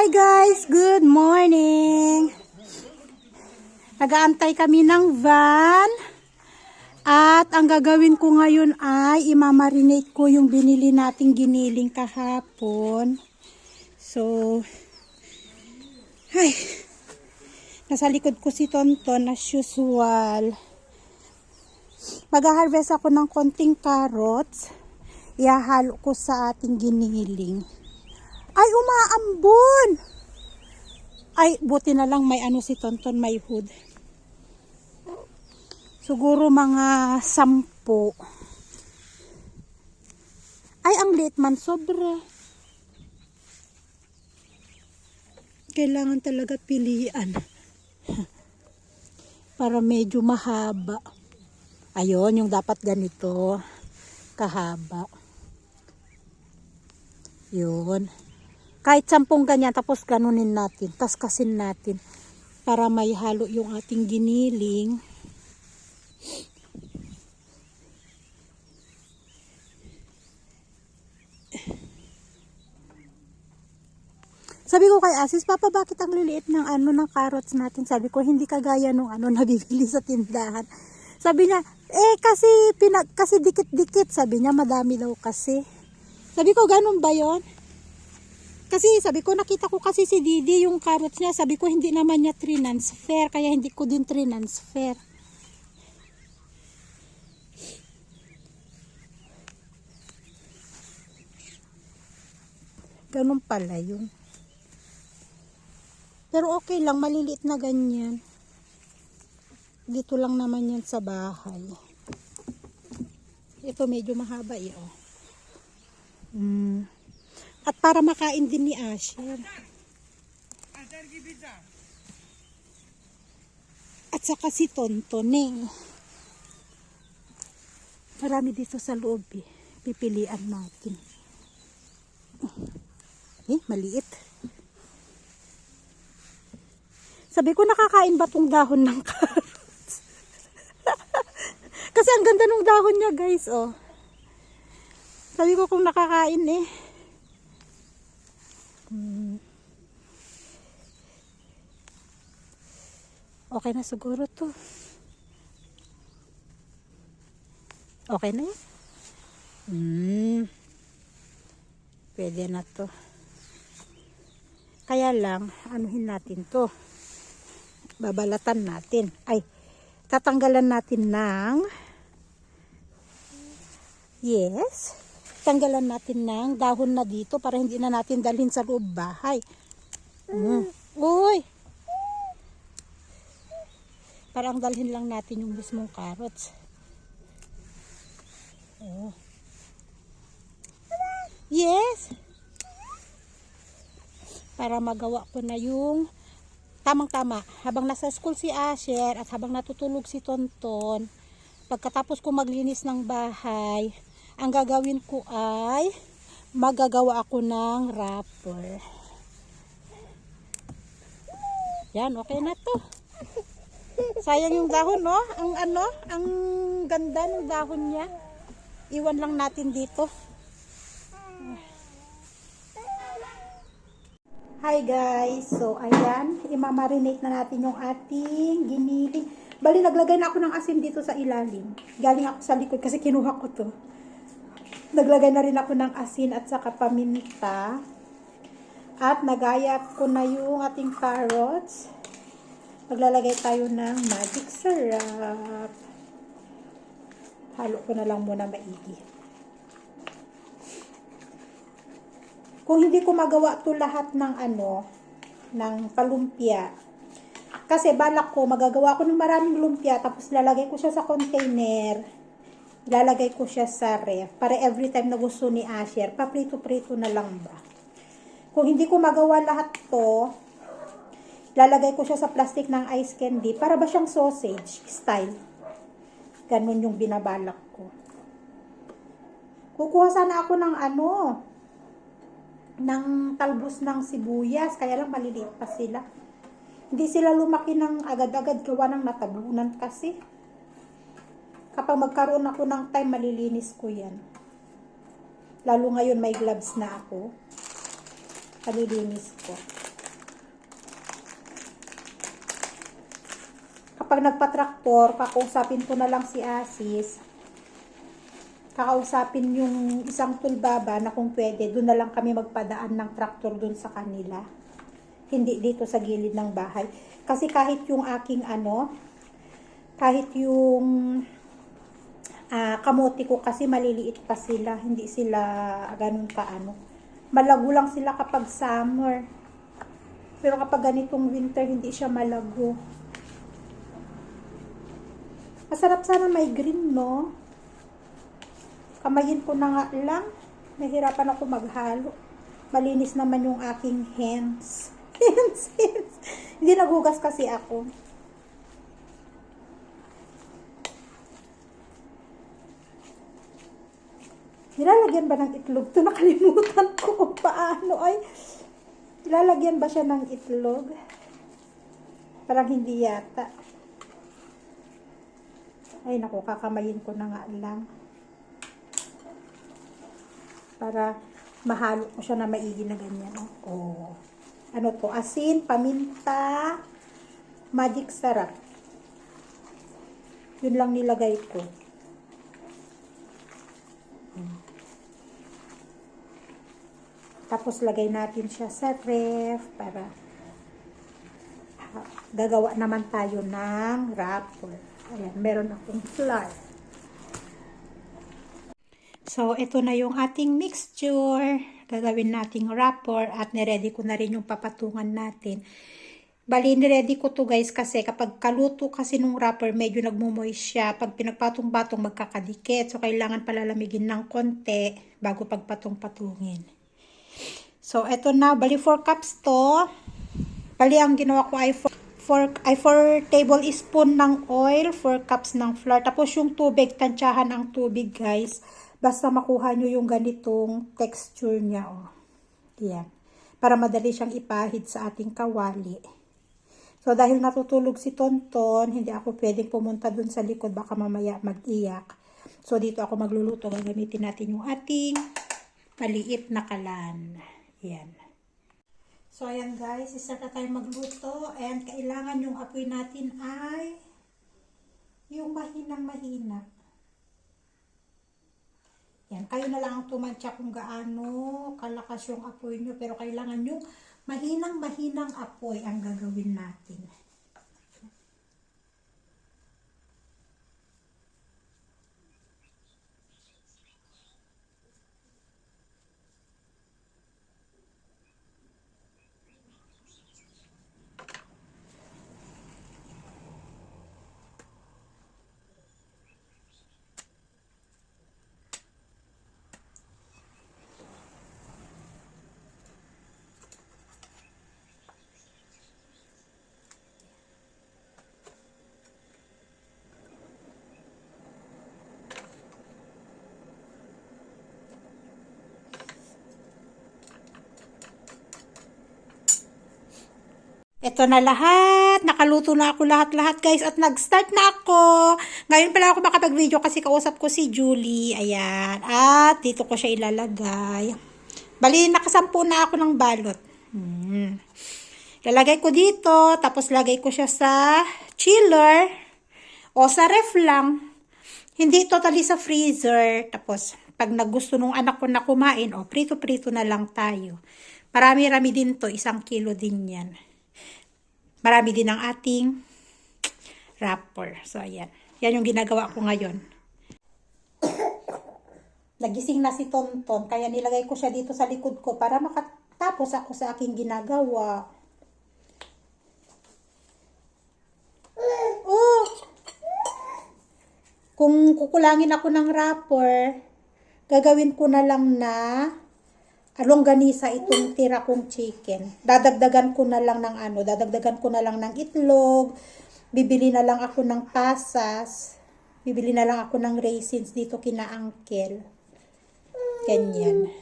Hi guys, good morning. Nagaantay kami ng van. At ang gagawin ko ngayon ay imamarinate ko yung binili nating giniling kahapon. So, ay, nasa likod ko si Tonton as usual. Mag-harvest ako ng konting carrots. Ihahalo ko sa ating giniling. Ay, umaambon! Ay, buti na lang may ano si Tonton, may hood. Siguro mga sampo. Ay, ang liit man, sobra. Kailangan talaga pilian. Para medyo mahaba. Ayun, yung dapat ganito. Kahaba. Yun. Kahit sampung ganyan, tapos ganunin natin. Kaskasin natin. Para may halo yung ating giniling. Sabi ko kay Asis, Papa, bakit ang liliit ng ano ng carrots natin? Sabi ko, hindi kagaya nung ano nabibili sa tindahan. Sabi niya, eh kasi pinag kasi dikit-dikit. Sabi niya, madami daw kasi. Sabi ko, ganun ba 'yon? Kasi sabi ko, nakita ko kasi si Didi yung carrots niya. Sabi ko, hindi naman niya fair kaya hindi ko din fair. Ganun pala yun. Pero okay lang, maliliit na ganyan. Dito lang naman yan sa bahay. Ito medyo mahaba eh, oh. Mm. At para makain din ni Asher. At saka si Tontoneng. Marami dito sa loob eh. Pipilian natin. Eh, maliit. Sabi ko, nakakain ba tong dahon ng carrots? Kasi ang ganda ng dahon niya, guys, oh. Sabi ko kung nakakain eh. Hmm. Okay na siguro to. Okay na yan? Hmm. Pwede na to. Kaya lang, anuhin natin to. Babalatan natin. Ay, tatanggalan natin ng Yes. Tanggalan natin ng dahon na dito para hindi na natin dalhin sa loob bahay. Mm. Uy! Parang dalhin lang natin yung mismong carrots. Oh. Yes. Para magawa ko na yung tamang-tama. Habang nasa school si Asher at habang natutulog si Tonton, pagkatapos ko maglinis ng bahay, ang gagawin ko ay magagawa ako ng wrapper. Yan, okay na to. Sayang yung dahon, no? Ang ano, ang ganda ng dahon niya. Iwan lang natin dito. Hi guys! So, ayan. Imamarinate na natin yung ating giniling. Bali, naglagay na ako ng asin dito sa ilalim. Galing ako sa likod kasi kinuha ko to. Naglagay na rin ako ng asin at saka paminta. At nagaya ko na yung ating carrots. Maglalagay tayo ng magic syrup. Halo ko na lang muna maigi. Kung hindi ko magawa to lahat ng ano, ng palumpia, kasi balak ko, magagawa ko ng maraming lumpia, tapos lalagay ko siya sa container, lalagay ko siya sa ref, para every time na gusto ni Asher, paprito-prito na lang ba. Kung hindi ko magawa lahat to, lalagay ko siya sa plastic ng ice candy, para ba siyang sausage style. Ganun yung binabalak ko. Kukuha sana ako ng ano, ng talbos ng sibuyas, kaya lang maliliit pa sila. Hindi sila lumaki ng agad-agad gawa ng natabunan kasi. Kapag magkaroon ako ng time, malilinis ko yan. Lalo ngayon, may gloves na ako. Malilinis ko. Kapag nagpa-tractor, kakausapin ko na lang si Asis. Kakausapin yung isang tulbaba na kung pwede, doon na lang kami magpadaan ng tractor doon sa kanila. Hindi dito sa gilid ng bahay. Kasi kahit yung aking ano, kahit yung ah, kamote ko kasi maliliit pa sila, hindi sila ganun kaano. Malago lang sila kapag summer. Pero kapag ganitong winter, hindi siya malago. Masarap sana may green, no? Kamayin ko na nga lang. Nahirapan ako maghalo. Malinis naman yung aking hands. hands, hands. Hindi nagugas kasi ako. Nilalagyan ba ng itlog to? Nakalimutan ko kung paano. Ay, nilalagyan ba siya ng itlog? Parang hindi yata. Ay, naku, kakamayin ko na nga lang. Para mahalo ko siya na maigi na ganyan. Oh. oh. Ano to? Asin, paminta, magic sarap. Yun lang nilagay ko. Tapos lagay natin siya sa ref para ah, gagawa naman tayo ng wrapper. Ayan, meron akong flour. So, ito na yung ating mixture. Gagawin nating wrapper at niready ko na rin yung papatungan natin. Bali, niready ko to guys kasi kapag kaluto kasi nung wrapper, medyo nagmumoist siya. Pag pinagpatong-patong, magkakadikit. So, kailangan palalamigin ng konti bago pagpatong-patungin. So, eto na. Bali, 4 cups to. Bali, ang ginawa ko ay 4 ay 4 tablespoon ng oil, 4 cups ng flour. Tapos yung tubig, tansyahan ang tubig, guys. Basta makuha nyo yung ganitong texture niya, oh. Yan. Para madali siyang ipahid sa ating kawali. So, dahil natutulog si Tonton, hindi ako pwedeng pumunta dun sa likod, baka mamaya mag-iyak. So, dito ako magluluto. Gagamitin natin yung ating maliit na kalan. Yan. So, ayan guys, isa na tayo magluto. And kailangan yung apoy natin ay yung mahinang mahina. Yan, kayo na lang ang tumantya kung gaano kalakas yung apoy nyo. Pero kailangan yung mahinang mahinang apoy ang gagawin natin. Ito na lahat. Nakaluto na ako lahat-lahat guys. At nag-start na ako. Ngayon pala ako makapag-video kasi kausap ko si Julie. Ayan. At dito ko siya ilalagay. Bali, nakasampu na ako ng balot. Hmm. Lalagay ko dito. Tapos lagay ko siya sa chiller. O sa ref lang. Hindi totally sa freezer. Tapos, pag nagusto nung anak ko na kumain, o prito-prito na lang tayo. Marami-rami din to. Isang kilo din yan. Marami din ang ating wrapper. So, ayan. Yan yung ginagawa ko ngayon. Nagising na si Tonton, kaya nilagay ko siya dito sa likod ko para makatapos ako sa aking ginagawa. Oh! Kung kukulangin ako ng wrapper, gagawin ko na lang na longganisa itong tira kong chicken. Dadagdagan ko na lang ng ano, dadagdagan ko na lang ng itlog, bibili na lang ako ng pasas, bibili na lang ako ng raisins dito kina uncle. Ganyan.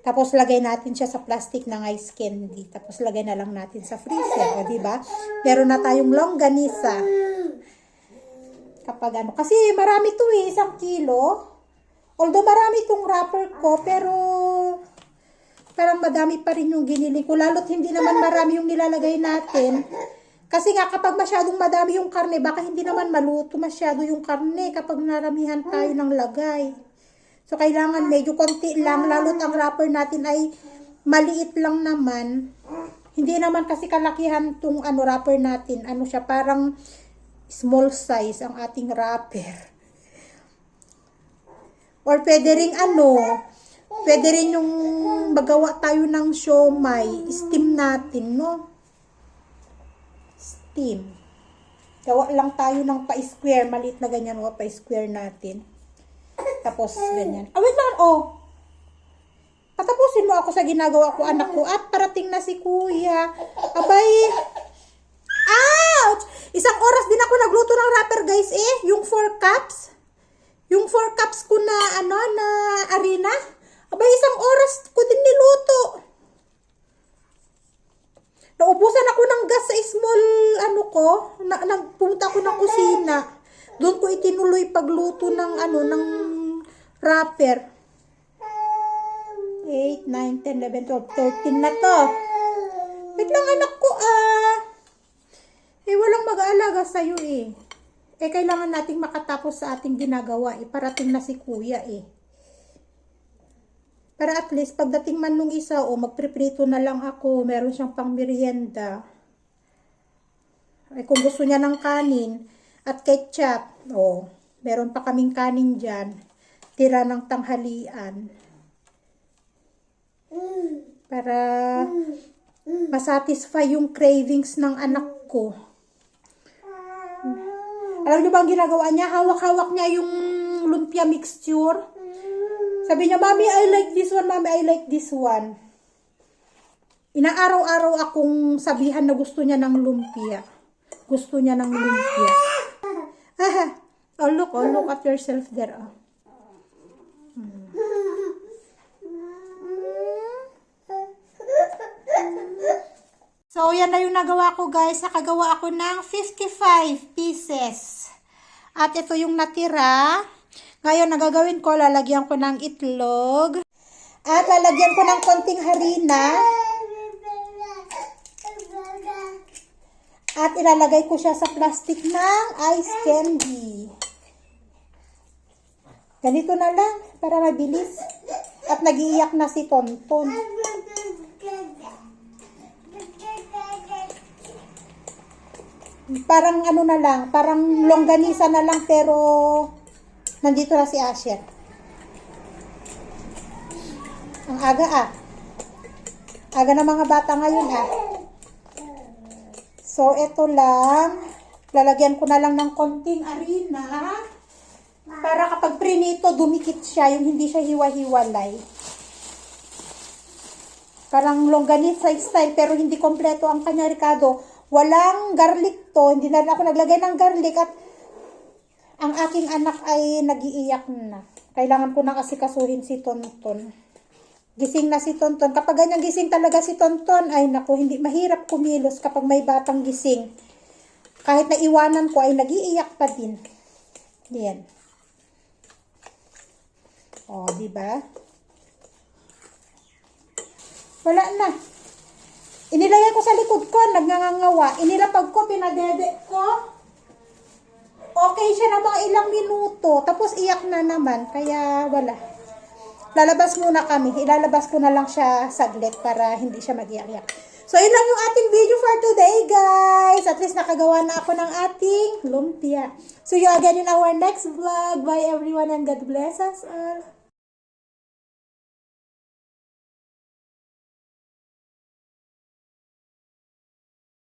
Tapos lagay natin siya sa plastic ng ice candy. Tapos lagay na lang natin sa freezer, di ba? Meron na tayong longganisa. Kapag ano, kasi marami to eh, isang kilo. Although marami tong wrapper ko, pero parang madami pa rin yung ginili ko. Lalo't hindi naman marami yung nilalagay natin. Kasi nga kapag masyadong madami yung karne, baka hindi naman maluto masyado yung karne kapag naramihan tayo ng lagay. So, kailangan medyo konti lang, lalo't ang wrapper natin ay maliit lang naman. Hindi naman kasi kalakihan tong ano wrapper natin. Ano siya, parang small size ang ating wrapper. Or pwede ring ano, pwede rin yung magawa tayo ng siomay, steam natin, no? Steam. Gawa lang tayo ng pa-square, maliit na ganyan, o pa-square natin. Tapos, ganyan. Ah, wait lang, oh. Patapusin mo ako sa ginagawa ko, anak ko. At parating na si kuya. Abay. Ouch! Isang oras din ako nagluto ng wrapper, guys, eh. Yung 4 cups. Yung 4 cups ko na, ano, na arena. Abay, isang oras ko din niluto. Naubusan ako ng gas sa small, ano ko. Na, nagpunta ako ng kusina. Doon ko itinuloy pagluto ng, ano, ng wrapper. 8, 9, 10, 11, 12, 13 na to. Wait lang anak ko ah. Eh walang mag-aalaga sa'yo eh. Eh kailangan nating makatapos sa ating ginagawa eh. Parating na si kuya eh. Para at least pagdating man nung isa o magpriprito na lang ako, meron siyang pang merienda. Eh kung gusto niya ng kanin at ketchup, oh, meron pa kaming kanin dyan. Tira ng tanghalian para masatisfy yung cravings ng anak ko. Alam niyo ba ang ginagawa niya? Hawak-hawak niya yung lumpia mixture. Sabi niya, Mami, I like this one. Mami, I like this one. Inaaraw-araw akong sabihan na gusto niya ng lumpia. Gusto niya ng lumpia. Ah, oh, look, oh, look at yourself there. Oh. So, yan na yung nagawa ko guys. Nakagawa ako ng 55 pieces. At ito yung natira. Ngayon, nagagawin ko, lalagyan ko ng itlog. At lalagyan ko ng konting harina. At ilalagay ko siya sa plastic ng ice candy. Ganito na lang, para mabilis. At nagiiyak na si Tonton. Parang ano na lang, parang longganisa na lang pero nandito na si Asher. Ang aga ah. Aga ng mga bata ngayon ah. So, ito lang. Lalagyan ko na lang ng konting arena. Para kapag prinito, dumikit siya. Yung hindi siya hiwa-hiwalay. Parang longganisa style pero hindi kompleto ang kanya, Ricardo. Walang garlic to. Hindi na ako naglagay ng garlic at ang aking anak ay nagiiyak na. Kailangan ko nang asikasuhin si Tonton. Gising na si Tonton. Kapag ganyan gising talaga si Tonton, ay naku, hindi mahirap kumilos kapag may batang gising. Kahit na iwanan ko ay nagiiyak pa din. Yan. O, di ba? Wala na. Inilagay ko sa likod ko, nagngangawa. Inilapag ko, pinadede ko. Na mga ilang minuto. Tapos iyak na naman. Kaya wala. Lalabas muna kami. Ilalabas ko na lang siya saglit para hindi siya mag-iyak-iyak. So, yun lang yung ating video for today, guys. At least nakagawa na ako ng ating lumpia. So, you again in our next vlog. Bye, everyone, and God bless us all.